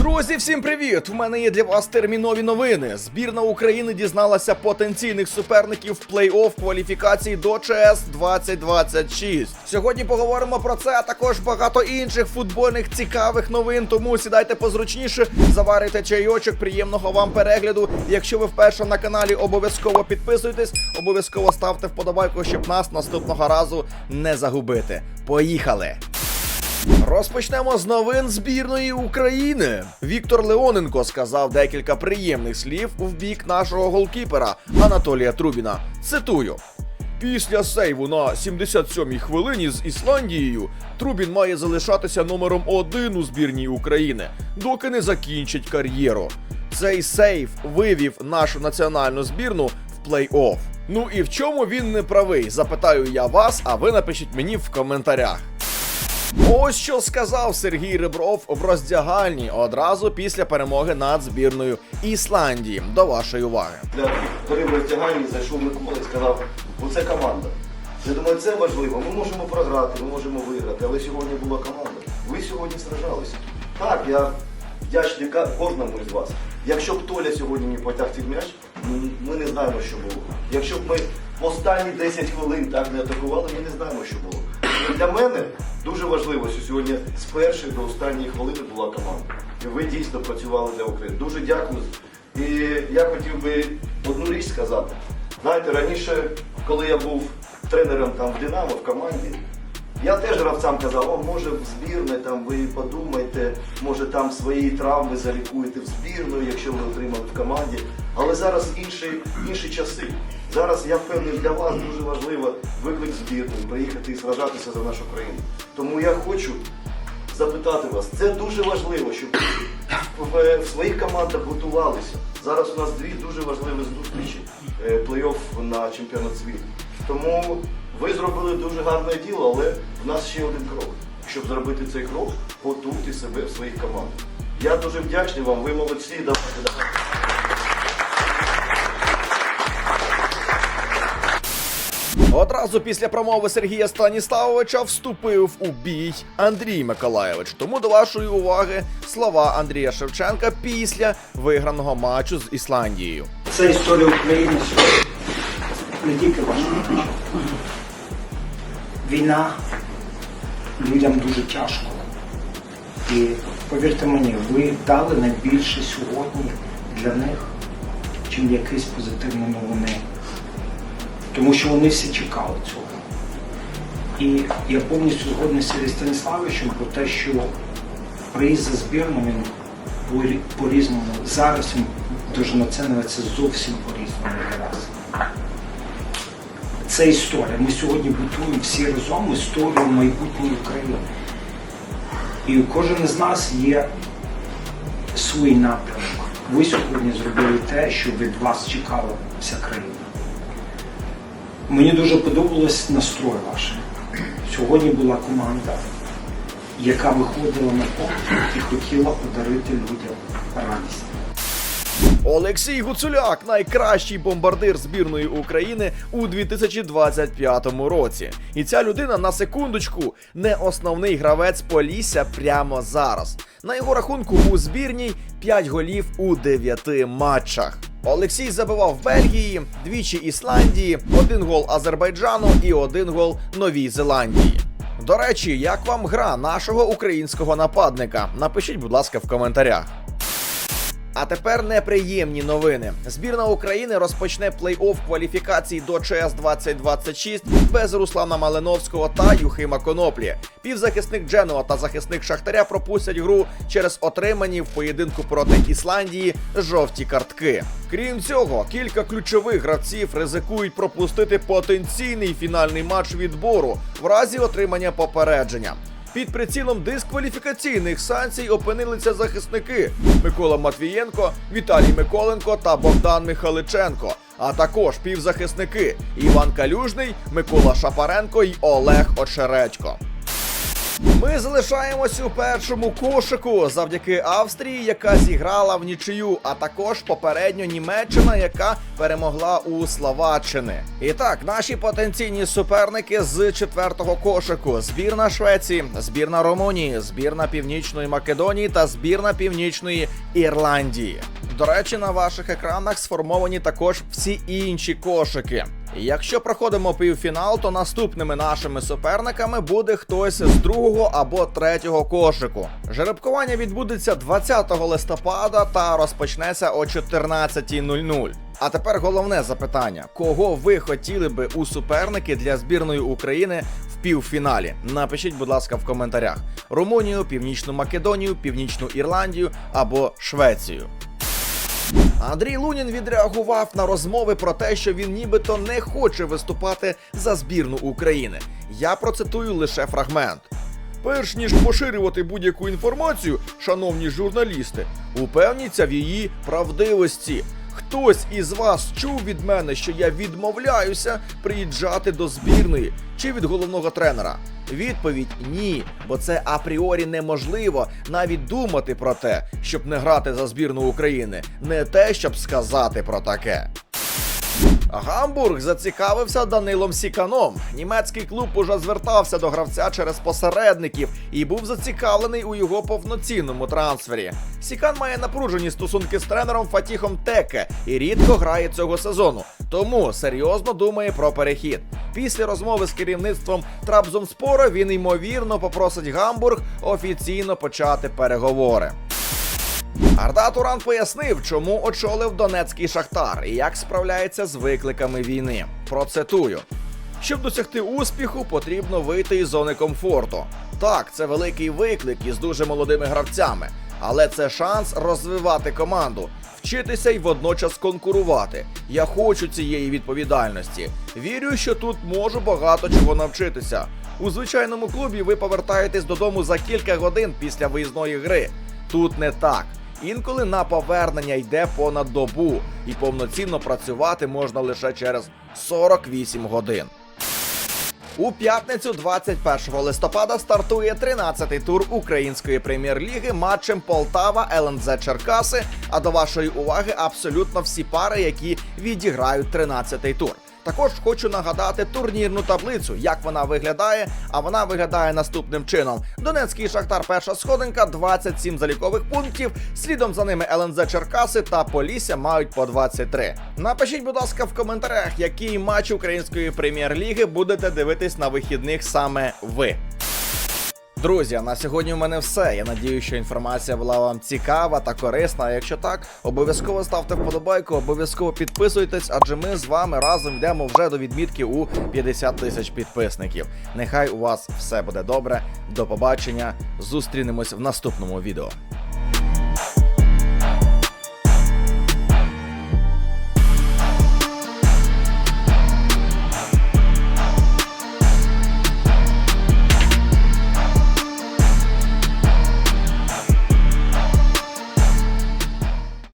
Друзі, всім привіт! У мене є для вас термінові новини. Збірна України дізналася потенційних суперників в плей-офф кваліфікації до ЧС 2026. Сьогодні поговоримо про це, а також багато інших футбольних цікавих новин. Тому сідайте позручніше, заварите чайочок, приємного вам перегляду. Якщо ви вперше на каналі, обов'язково підписуйтесь, обов'язково ставте вподобайку, щоб нас наступного разу не загубити. Поїхали! Розпочнемо з новин збірної України. Віктор Леоненко сказав декілька приємних слів в бік нашого голкіпера Анатолія Трубіна. Цитую. Після сейву на 77-й хвилині з Ісландією Трубін має залишатися номером один у збірній України, доки не закінчить кар'єру. Цей сейв вивів нашу національну збірну в плей-офф. Ну і в чому він не правий? Запитаю я вас, а ви напишіть мені в коментарях. Ось що сказав Сергій Ребров в роздягальні одразу після перемоги над збірною Ісландії. До вашої уваги. для коли в роздягальні зайшов Микола і сказав, оце команда. Я думаю, це важливо. Ми можемо програти, ми можемо виграти, але сьогодні була команда. Ви сьогодні сражалися. Так, я вдячний кожному з вас. Якщо б Толя сьогодні не потяг цей м'яч, ми- не знаємо, що було. Якщо б ми останні 10 хвилин так не атакували, ми не знаємо, що було. Для мене дуже важливо, що сьогодні з першої до останньої хвилини була команда. І ви дійсно працювали для України. Дуже дякую. І я хотів би одну річ сказати. Знаєте, раніше, коли я був тренером там в Динамо в команді, я теж гравцям казав, о, може в збірне, там ви подумайте, може там свої травми залікуєте в збірну, якщо ви отримали в команді. Але зараз інші, інші часи. Зараз я впевнений для вас дуже важливо виклик збірної, приїхати і сражатися за нашу країну. Тому я хочу запитати вас, це дуже важливо, щоб в, в своїх командах готувалися. Зараз у нас дві дуже важливі зустрічі е, плей-офф на чемпіонат світу. Тому ви зробили дуже гарне діло, але в нас ще один крок. Щоб зробити цей крок, готуйте себе в своїх командах. Я дуже вдячний вам, ви молодці, давайте, давайте. Одразу після промови Сергія Станіславовича вступив у бій Андрій Миколаєвич. Тому до вашої уваги слова Андрія Шевченка після виграного матчу з Ісландією. Це історія України сьогодні. Не тільки. Війна людям дуже тяжко. І повірте мені, ви дали найбільше сьогодні для них, чим якісь позитивні новини. Тому що вони всі чекали цього. І я повністю згодний з Сергієм Станіславовичем про те, що приїзд за збірну він по- по-різному. Зараз він дуже націнюється зовсім по-різному для вас. Це історія. Ми сьогодні будуємо всі разом історію майбутньої України. І кожен із нас є свій напрямок. Ви сьогодні зробили те, що від вас чекала вся країна. Мені дуже подобалось настрой ваш. Сьогодні була команда, яка виходила на поле і хотіла подарити людям радість. Олексій Гуцуляк найкращий бомбардир збірної України у 2025 році. І ця людина на секундочку не основний гравець Полісся прямо зараз. На його рахунку у збірній 5 голів у 9 матчах. Олексій забивав Бельгії, двічі Ісландії, один гол Азербайджану і один гол Новій Зеландії. До речі, як вам гра нашого українського нападника? Напишіть, будь ласка, в коментарях. А тепер неприємні новини. Збірна України розпочне плей-офф кваліфікації до ЧС 2026 без Руслана Малиновського та Юхима Коноплі. Півзахисник Дженуа та захисник Шахтаря пропустять гру через отримані в поєдинку проти Ісландії жовті картки. Крім цього, кілька ключових гравців ризикують пропустити потенційний фінальний матч відбору в разі отримання попередження. Під прицілом дискваліфікаційних санкцій опинилися захисники Микола Матвієнко, Віталій Миколенко та Богдан Михаличенко, а також півзахисники Іван Калюжний, Микола Шапаренко й Олег Очередько. Ми залишаємось у першому кошику завдяки Австрії, яка зіграла в нічию, а також попередньо Німеччина, яка перемогла у Словаччини. І так, наші потенційні суперники з четвертого кошику: збірна Швеції, збірна Румунії, збірна Північної Македонії та збірна Північної Ірландії. До речі, на ваших екранах сформовані також всі інші кошики. Якщо проходимо півфінал, то наступними нашими суперниками буде хтось з другого або третього кошику. Жеребкування відбудеться 20 листопада та розпочнеться о 14.00. А тепер головне запитання: кого ви хотіли би у суперники для збірної України в півфіналі? Напишіть, будь ласка, в коментарях: Румунію, Північну Македонію, Північну Ірландію або Швецію. Андрій Лунін відреагував на розмови про те, що він нібито не хоче виступати за збірну України. Я процитую лише фрагмент. Перш ніж поширювати будь-яку інформацію, шановні журналісти, упевніться в її правдивості. Хтось із вас чув від мене, що я відмовляюся приїжджати до збірної чи від головного тренера? Відповідь ні, бо це апріорі неможливо навіть думати про те, щоб не грати за збірну України, не те, щоб сказати про таке. Гамбург зацікавився Данилом Сіканом. Німецький клуб уже звертався до гравця через посередників і був зацікавлений у його повноцінному трансфері. Сікан має напружені стосунки з тренером Фатіхом Теке і рідко грає цього сезону, тому серйозно думає про перехід. Після розмови з керівництвом Трабзонспора він ймовірно попросить Гамбург офіційно почати переговори. Арда Туран пояснив, чому очолив Донецький Шахтар і як справляється з викликами війни. Процитую. Щоб досягти успіху, потрібно вийти із зони комфорту. Так, це великий виклик із дуже молодими гравцями, але це шанс розвивати команду, вчитися і водночас конкурувати. Я хочу цієї відповідальності. Вірю, що тут можу багато чого навчитися. У звичайному клубі ви повертаєтесь додому за кілька годин після виїзної гри. Тут не так. Інколи на повернення йде понад добу, і повноцінно працювати можна лише через 48 годин. У п'ятницю 21 листопада стартує 13-й тур української прем'єр-ліги матчем Полтава ЛНЗ Черкаси. А до вашої уваги абсолютно всі пари, які відіграють 13-й тур. Також хочу нагадати турнірну таблицю, як вона виглядає. А вона виглядає наступним чином: Донецький Шахтар, перша сходинка, 27 залікових пунктів. Слідом за ними ЛНЗ Черкаси та Полісся мають по 23. Напишіть, будь ласка, в коментарях, який матч української прем'єр-ліги будете дивитись на вихідних саме ви. Друзі, на сьогодні в мене все. Я надію, що інформація була вам цікава та корисна. А якщо так, обов'язково ставте вподобайку, обов'язково підписуйтесь, адже ми з вами разом йдемо вже до відмітки у 50 тисяч підписників. Нехай у вас все буде добре. До побачення. Зустрінемось в наступному відео.